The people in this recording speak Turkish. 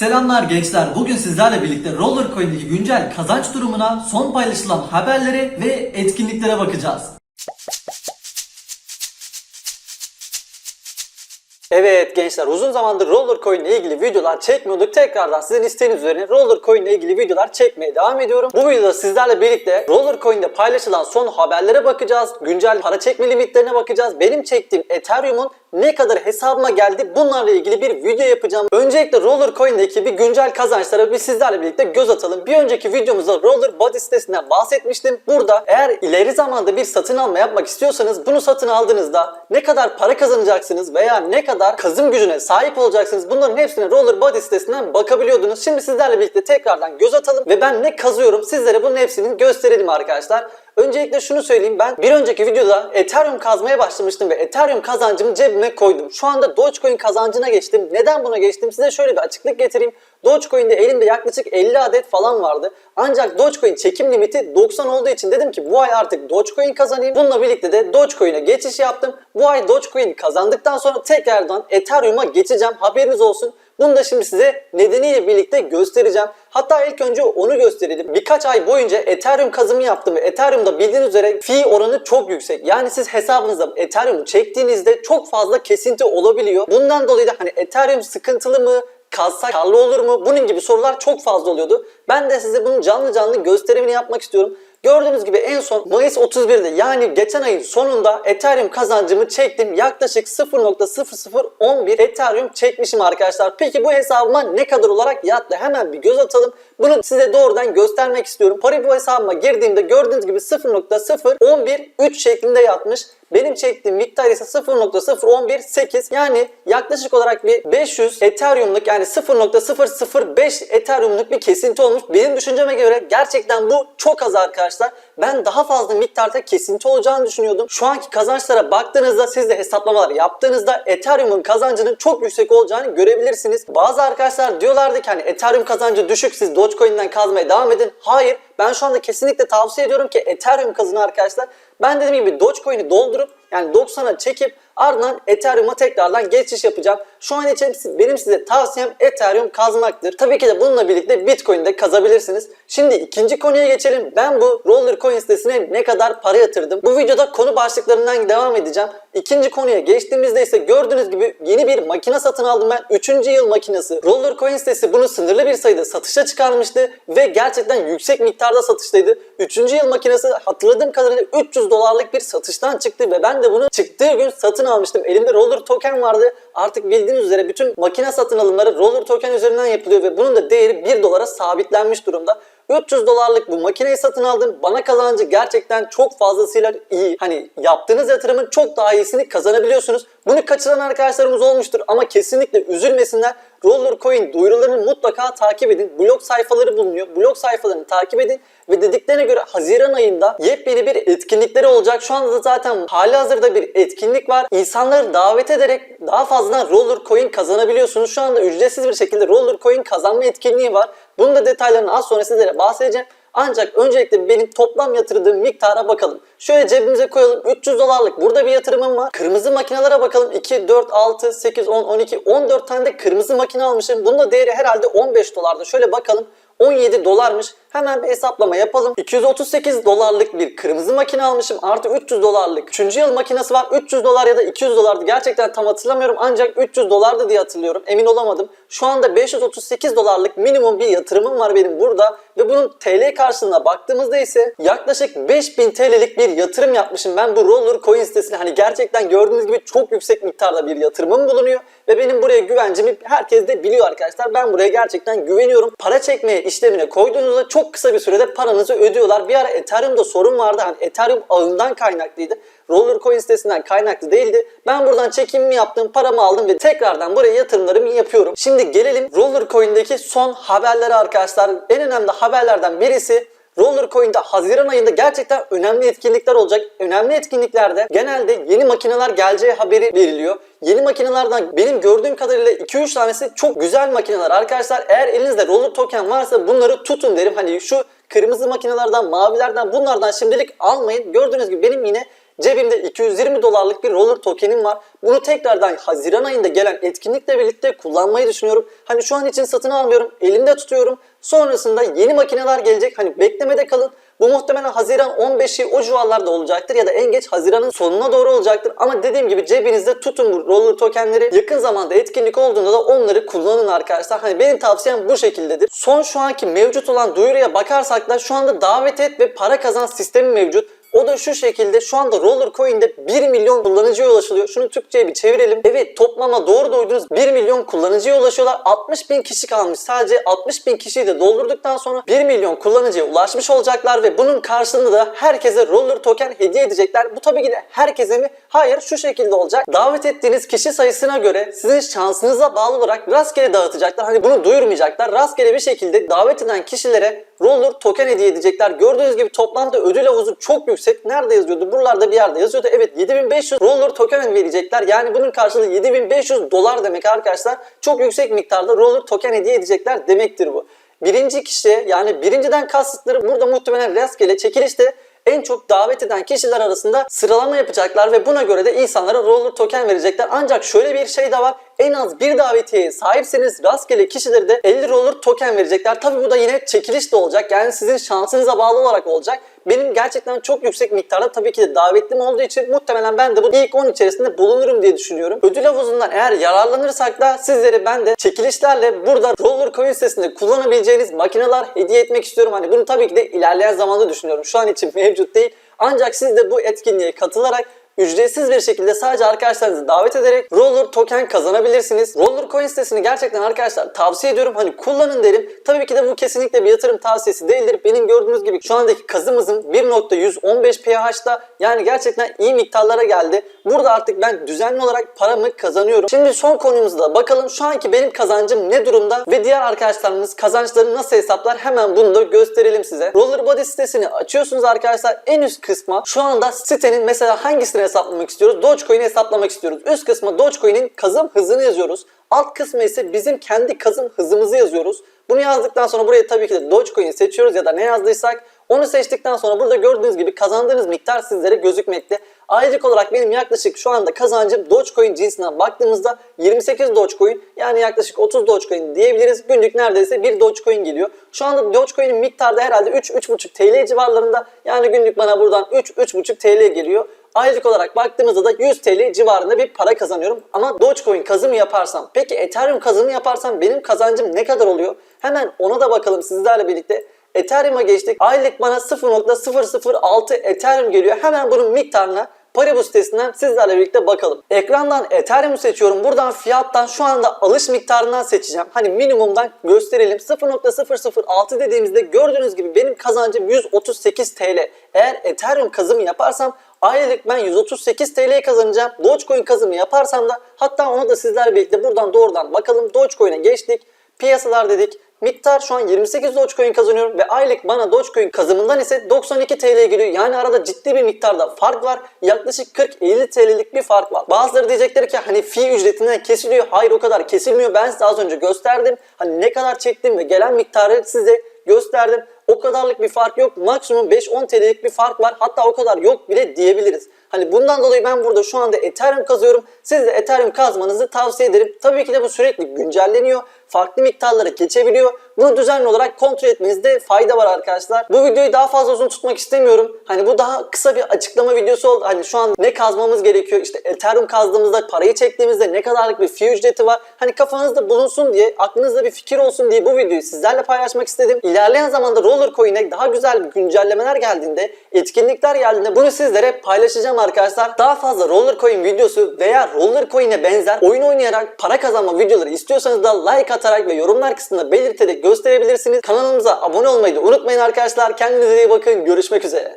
Selamlar gençler. Bugün sizlerle birlikte Roller Coin'deki güncel kazanç durumuna, son paylaşılan haberlere ve etkinliklere bakacağız. Evet gençler uzun zamandır Roller Coin ile ilgili videolar çekmiyorduk. Tekrardan sizin isteğiniz üzerine Roller Coin ile ilgili videolar çekmeye devam ediyorum. Bu videoda sizlerle birlikte Roller Coin'de paylaşılan son haberlere bakacağız. Güncel para çekme limitlerine bakacağız. Benim çektiğim Ethereum'un ne kadar hesabıma geldi bunlarla ilgili bir video yapacağım. Öncelikle Roller Coin'deki bir güncel kazançlara bir sizlerle birlikte göz atalım. Bir önceki videomuzda Roller Body sitesinden bahsetmiştim. Burada eğer ileri zamanda bir satın alma yapmak istiyorsanız bunu satın aldığınızda ne kadar para kazanacaksınız veya ne kadar kazım gücüne sahip olacaksınız bunların hepsine Roller Body sitesinden bakabiliyordunuz. Şimdi sizlerle birlikte tekrardan göz atalım ve ben ne kazıyorum sizlere bunun hepsini gösterelim arkadaşlar. Öncelikle şunu söyleyeyim ben bir önceki videoda Ethereum kazmaya başlamıştım ve Ethereum kazancımı cebime koydum. Şu anda Dogecoin kazancına geçtim. Neden buna geçtim? Size şöyle bir açıklık getireyim. Dogecoin'de elimde yaklaşık 50 adet falan vardı. Ancak Dogecoin çekim limiti 90 olduğu için dedim ki bu ay artık Dogecoin kazanayım. Bununla birlikte de Dogecoin'e geçiş yaptım. Bu ay Dogecoin kazandıktan sonra tekrardan Ethereum'a geçeceğim. Haberiniz olsun. Bunu da şimdi size nedeniyle birlikte göstereceğim. Hatta ilk önce onu gösterelim. Birkaç ay boyunca Ethereum kazımı yaptım ve Ethereum'da bildiğiniz üzere fee oranı çok yüksek. Yani siz hesabınıza Ethereum çektiğinizde çok fazla kesinti olabiliyor. Bundan dolayı da hani Ethereum sıkıntılı mı? kazsa karlı olur mu? Bunun gibi sorular çok fazla oluyordu. Ben de size bunun canlı canlı gösterimini yapmak istiyorum. Gördüğünüz gibi en son Mayıs 31'de yani geçen ayın sonunda Ethereum kazancımı çektim. Yaklaşık 0.0011 Ethereum çekmişim arkadaşlar. Peki bu hesabıma ne kadar olarak yattı? Hemen bir göz atalım. Bunu size doğrudan göstermek istiyorum. Paribu hesabıma girdiğimde gördüğünüz gibi 0.0113 şeklinde yatmış. Benim çektiğim miktar ise 0.0118 yani yaklaşık olarak bir 500 Ethereum'luk yani 0.005 Ethereum'luk bir kesinti olmuş. Benim düşünceme göre gerçekten bu çok az arkadaşlar. Ben daha fazla miktarda kesinti olacağını düşünüyordum. Şu anki kazançlara baktığınızda siz de hesaplamalar yaptığınızda Ethereum'un kazancının çok yüksek olacağını görebilirsiniz. Bazı arkadaşlar diyorlardı ki hani Ethereum kazancı düşük siz Dogecoin'den kazmaya devam edin. Hayır ben şu anda kesinlikle tavsiye ediyorum ki Ethereum kazın arkadaşlar. Ben dediğim gibi Dogecoin'i doldurup yani 90'a çekip ardından Ethereum'a tekrardan geçiş yapacağım. Şu an için benim size tavsiyem Ethereum kazmaktır. Tabii ki de bununla birlikte Bitcoin de kazabilirsiniz. Şimdi ikinci konuya geçelim. Ben bu Roller Coin sitesine ne kadar para yatırdım? Bu videoda konu başlıklarından devam edeceğim. İkinci konuya geçtiğimizde ise gördüğünüz gibi yeni bir makine satın aldım ben. Üçüncü yıl makinesi. Roller Coin sitesi bunu sınırlı bir sayıda satışa çıkarmıştı ve gerçekten yüksek miktarda satıştaydı. Üçüncü yıl makinesi hatırladığım kadarıyla 300 dolarlık bir satıştan çıktı ve ben de bunu çıktığı gün satın almıştım. Elimde Roller Token vardı. Artık bildiğiniz üzere bütün makine satın alımları Roller Token üzerinden yapılıyor ve bunun da değeri 1 dolara sabitlenmiş durumda. 300 dolarlık bu makineyi satın aldım. Bana kazancı gerçekten çok fazlasıyla iyi. Hani yaptığınız yatırımın çok daha iyisini kazanabiliyorsunuz. Bunu kaçıran arkadaşlarımız olmuştur ama kesinlikle üzülmesinler. Roller Coin duyurularını mutlaka takip edin. Blog sayfaları bulunuyor. Blog sayfalarını takip edin ve dediklerine göre Haziran ayında yepyeni bir etkinlikleri olacak. Şu anda da zaten hali hazırda bir etkinlik var. İnsanları davet ederek daha fazla Roller Coin kazanabiliyorsunuz. Şu anda ücretsiz bir şekilde Roller Coin kazanma etkinliği var. Bunun da detaylarını az sonra sizlere bahsedeceğim. Ancak öncelikle benim toplam yatırdığım miktara bakalım. Şöyle cebimize koyalım. 300 dolarlık burada bir yatırımım var. Kırmızı makinelere bakalım. 2, 4, 6, 8, 10, 12, 14 tane de kırmızı makine almışım. Bunun da değeri herhalde 15 dolarda. Şöyle bakalım. 17 dolarmış. Hemen bir hesaplama yapalım. 238 dolarlık bir kırmızı makine almışım. Artı 300 dolarlık 3. yıl makinesi var. 300 dolar ya da 200 dolardı. Gerçekten tam hatırlamıyorum. Ancak 300 dolardı diye hatırlıyorum. Emin olamadım. Şu anda 538 dolarlık minimum bir yatırımım var benim burada. Ve bunun TL karşılığına baktığımızda ise yaklaşık 5000 TL'lik bir yatırım yapmışım. Ben bu Roller Coin sitesine hani gerçekten gördüğünüz gibi çok yüksek miktarda bir yatırımım bulunuyor. Ve benim buraya güvencimi herkes de biliyor arkadaşlar. Ben buraya gerçekten güveniyorum. Para çekmeye işlemine koyduğunuzda çok kısa bir sürede paranızı ödüyorlar. Bir ara Ethereum'da sorun vardı. Hani Ethereum ağından kaynaklıydı. Roller Coin sitesinden kaynaklı değildi. Ben buradan çekimimi yaptım, paramı aldım ve tekrardan buraya yatırımlarımı yapıyorum. Şimdi gelelim Roller Coin'deki son haberlere arkadaşlar. En önemli haberlerden birisi Roller Coin'de Haziran ayında gerçekten önemli etkinlikler olacak. Önemli etkinliklerde genelde yeni makineler geleceği haberi veriliyor. Yeni makinelerden benim gördüğüm kadarıyla 2-3 tanesi çok güzel makineler arkadaşlar. Eğer elinizde Roller Token varsa bunları tutun derim. Hani şu kırmızı makinelerden, mavilerden bunlardan şimdilik almayın. Gördüğünüz gibi benim yine Cebimde 220 dolarlık bir roller tokenim var. Bunu tekrardan Haziran ayında gelen etkinlikle birlikte kullanmayı düşünüyorum. Hani şu an için satın almıyorum. Elimde tutuyorum. Sonrasında yeni makineler gelecek. Hani beklemede kalın. Bu muhtemelen Haziran 15'i o civarlarda olacaktır ya da en geç Haziran'ın sonuna doğru olacaktır. Ama dediğim gibi cebinizde tutun bu roller tokenleri. Yakın zamanda etkinlik olduğunda da onları kullanın arkadaşlar. Hani benim tavsiyem bu şekildedir. Son şu anki mevcut olan duyuruya bakarsak da şu anda davet et ve para kazan sistemi mevcut. O da şu şekilde şu anda Roller Coin'de 1 milyon kullanıcıya ulaşılıyor. Şunu Türkçe'ye bir çevirelim. Evet toplama doğru duydunuz 1 milyon kullanıcıya ulaşıyorlar. 60 bin kişi kalmış. Sadece 60 bin kişiyi de doldurduktan sonra 1 milyon kullanıcıya ulaşmış olacaklar ve bunun karşılığında da herkese Roller Token hediye edecekler. Bu tabii ki de herkese mi? Hayır şu şekilde olacak. Davet ettiğiniz kişi sayısına göre sizin şansınıza bağlı olarak rastgele dağıtacaklar. Hani bunu duyurmayacaklar. Rastgele bir şekilde davet eden kişilere Roller Token hediye edecekler. Gördüğünüz gibi toplamda ödül havuzu çok yüksek. Nerede yazıyordu? Buralarda bir yerde yazıyordu. Evet 7500 Roller Token verecekler. Yani bunun karşılığı 7500 dolar demek arkadaşlar. Çok yüksek miktarda Roller Token hediye edecekler demektir bu. Birinci kişi yani birinciden kasıtları burada muhtemelen rastgele çekilişte en çok davet eden kişiler arasında sıralama yapacaklar ve buna göre de insanlara roller token verecekler. Ancak şöyle bir şey de var. En az bir davetiyeye sahipseniz rastgele kişileri de 50 roller token verecekler. Tabi bu da yine çekiliş de olacak. Yani sizin şansınıza bağlı olarak olacak. Benim gerçekten çok yüksek miktarda tabii ki de davetlim olduğu için muhtemelen ben de bu ilk 10 içerisinde bulunurum diye düşünüyorum. Ödül havuzundan eğer yararlanırsak da sizlere ben de çekilişlerle burada Roller Coin sitesinde kullanabileceğiniz makineler hediye etmek istiyorum. Hani bunu tabii ki de ilerleyen zamanda düşünüyorum. Şu an için mevcut değil. Ancak siz de bu etkinliğe katılarak ücretsiz bir şekilde sadece arkadaşlarınızı davet ederek Roller Token kazanabilirsiniz. Roller Coin sitesini gerçekten arkadaşlar tavsiye ediyorum. Hani kullanın derim. Tabii ki de bu kesinlikle bir yatırım tavsiyesi değildir. Benim gördüğünüz gibi şu andaki kazımızın 1.115 pH'da yani gerçekten iyi miktarlara geldi. Burada artık ben düzenli olarak paramı kazanıyorum. Şimdi son konumuzda bakalım şu anki benim kazancım ne durumda ve diğer arkadaşlarımız kazançlarını nasıl hesaplar hemen bunu da gösterelim size. Rollerbody sitesini açıyorsunuz arkadaşlar. En üst kısma şu anda sitenin mesela hangisini hesaplamak istiyoruz? Dogecoin'i hesaplamak istiyoruz. Üst kısma Dogecoin'in kazım hızını yazıyoruz. Alt kısmı ise bizim kendi kazım hızımızı yazıyoruz. Bunu yazdıktan sonra buraya tabii ki de Dogecoin'i seçiyoruz ya da ne yazdıysak onu seçtikten sonra burada gördüğünüz gibi kazandığınız miktar sizlere gözükmekte. Aylık olarak benim yaklaşık şu anda kazancım Dogecoin cinsinden baktığımızda 28 Dogecoin yani yaklaşık 30 Dogecoin diyebiliriz. Günlük neredeyse 1 Dogecoin geliyor. Şu anda Dogecoin'in miktarı da herhalde 3-3,5 TL civarlarında. Yani günlük bana buradan 3-3,5 TL geliyor. Aylık olarak baktığımızda da 100 TL civarında bir para kazanıyorum. Ama Dogecoin kazımı yaparsam, peki Ethereum kazımı yaparsam benim kazancım ne kadar oluyor? Hemen ona da bakalım sizlerle birlikte. Ethereum'a geçtik. Aylık bana 0.006 Ethereum geliyor. Hemen bunun miktarına Paribu sitesinden sizlerle birlikte bakalım. Ekrandan Ethereum seçiyorum. Buradan fiyattan şu anda alış miktarından seçeceğim. Hani minimumdan gösterelim. 0.006 dediğimizde gördüğünüz gibi benim kazancım 138 TL. Eğer Ethereum kazımı yaparsam aylık ben 138 TL kazanacağım. Dogecoin kazımı yaparsam da hatta onu da sizlerle birlikte buradan doğrudan bakalım. Dogecoin'e geçtik. Piyasalar dedik. Miktar şu an 28 Dogecoin kazanıyorum ve aylık bana Dogecoin kazımından ise 92 TL geliyor. Yani arada ciddi bir miktarda fark var. Yaklaşık 40-50 TL'lik bir fark var. Bazıları diyecekler ki hani fi ücretinden kesiliyor. Hayır o kadar kesilmiyor. Ben size az önce gösterdim. Hani ne kadar çektim ve gelen miktarı size gösterdim. O kadarlık bir fark yok. Maksimum 5-10 TL'lik bir fark var. Hatta o kadar yok bile diyebiliriz. Hani bundan dolayı ben burada şu anda Ethereum kazıyorum. Siz de Ethereum kazmanızı tavsiye ederim. Tabii ki de bu sürekli güncelleniyor. Farklı miktarlara geçebiliyor. Bunu düzenli olarak kontrol etmenizde fayda var arkadaşlar. Bu videoyu daha fazla uzun tutmak istemiyorum. Hani bu daha kısa bir açıklama videosu oldu. Hani şu an ne kazmamız gerekiyor? İşte Ethereum kazdığımızda, parayı çektiğimizde ne kadarlık bir fee ücreti var? Hani kafanızda bulunsun diye, aklınızda bir fikir olsun diye bu videoyu sizlerle paylaşmak istedim. İlerleyen zamanda Roller Coin'e daha güzel güncellemeler geldiğinde, etkinlikler geldiğinde bunu sizlere paylaşacağım arkadaşlar. Daha fazla Roller Coin videosu veya Roller Coin'e benzer oyun oynayarak para kazanma videoları istiyorsanız da like atarak ve yorumlar kısmında belirterek gösterebilirsiniz. Kanalımıza abone olmayı da unutmayın arkadaşlar. Kendinize iyi bakın. Görüşmek üzere.